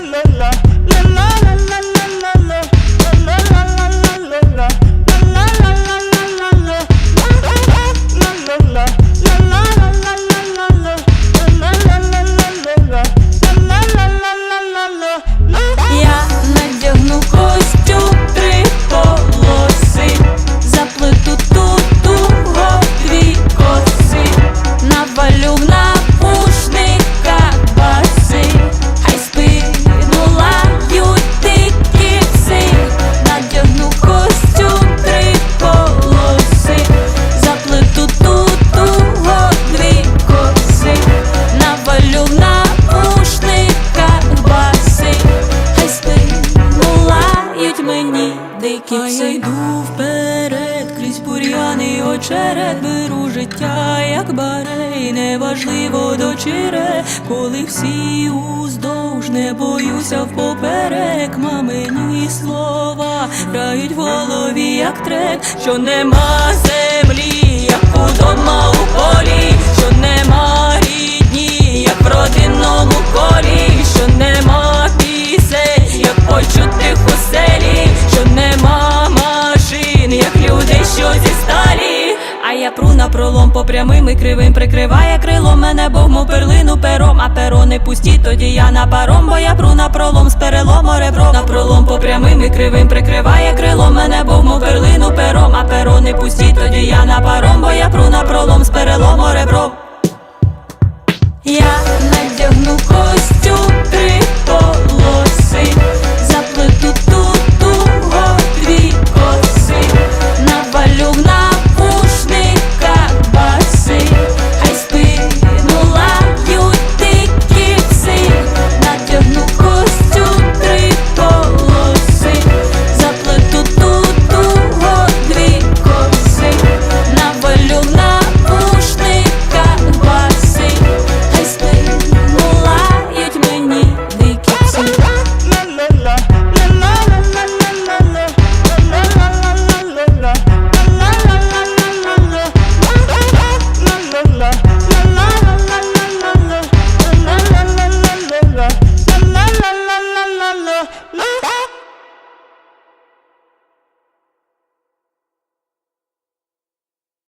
Я дикі А я йду вперед, крізь бур'яний очерет Беру життя, як барей, неважливо до чере Коли всі уздовж не боюся впоперек. Мамині слова грають в голові, як трек Що нема землі, як на пролом по прямим і кривим Прикриває крило мене, Бог мов перлину пером А перо не пусті, тоді я на паром Бо я пру на пролом з перелому ребро. На пролом по прямим і кривим Прикриває крило мене, Бог мов перлину пером А перо не пусті, тоді я на паром Бо я пру на пролом з перелому ребро. Я надягну